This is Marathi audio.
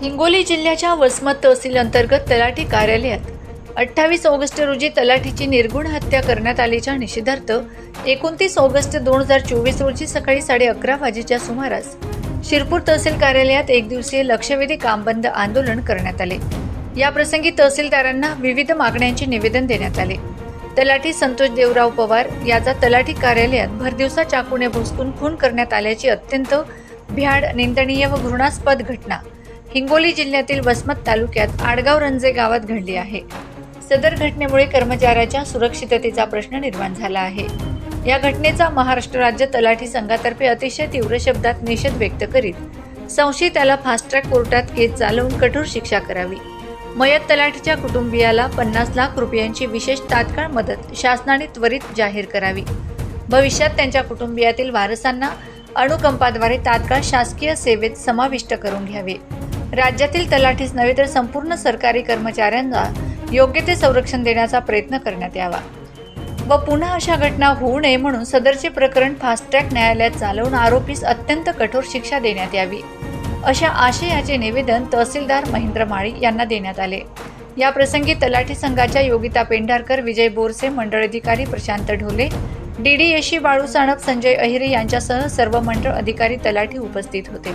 हिंगोली जिल्ह्याच्या वसमत तहसील अंतर्गत तलाठी कार्यालयात अठ्ठावीस ऑगस्ट रोजी तलाठीची निर्गुण हत्या करण्यात आल्याच्या निषेधार्थ एकोणतीस ऑगस्ट दोन हजार चोवीस रोजी सकाळी साडे अकरा वाजेच्या सुमारास शिरपूर तहसील कार्यालयात एक दिवसीय लक्षवेधी कामबंद आंदोलन करण्यात आले. या प्रसंगी तहसीलदारांना विविध मागण्यांचे निवेदन देण्यात आले. तलाठी संतोष देवराव पवार याचा तलाठी कार्यालयात भरदिवसा चाकूने भोसकून खून करण्यात आल्याची अत्यंत भ्याड निंदनीय व घृणास्पद घटना हिंगोली जिल्ह्यातील वसमत तालुक्यात आडगाव रंजे गावात घडली आहे. सदर घटनेमुळे कर्मचाऱ्याच्या सुरक्षिततेचा प्रश्न निर्माण झाला आहे. या घटनेचा महाराष्ट्र राज्य तलाठी संघातर्फे अतिशय तीव्र शब्दात निषेध व्यक्त करीत संशयिताला फास्ट ट्रॅक कोर्टात केस चालवून कठोर शिक्षा करावी. मयत तलाठीच्या कुटुंबियाला पन्नास लाख रुपयांची विशेष तात्काळ मदत शासनाने त्वरित जाहीर करावी. भविष्यात त्यांच्या कुटुंबियातील वारसांना अणुकंपाद्वारे तात्काळ शासकीय सेवेत समाविष्ट करून घ्यावे. राज्यातील तलाठीच नव्हे तर संपूर्ण सरकारी कर्मचाऱ्यांना योग्य ते संरक्षण देण्याचा प्रयत्न करण्यात यावा. व पुन्हा अशा घटना होऊ नये म्हणून सदरचे प्रकरण फास्ट ट्रॅक न्यायालयात चालवून आरोपीस अत्यंत कठोर शिक्षा देण्यात यावी अशा आशयाचे निवेदन तहसीलदार महेंद्र माळी यांना देण्यात आले. या प्रसंगी तलाठी संघाच्या योगिता पेंढारकर विजय बोरसे मंडळ अधिकारी प्रशांत ढोले डी डी एशी बाळू साणप संजय अहिरे यांच्यासह सर्व मंडळ अधिकारी तलाठी उपस्थित होते.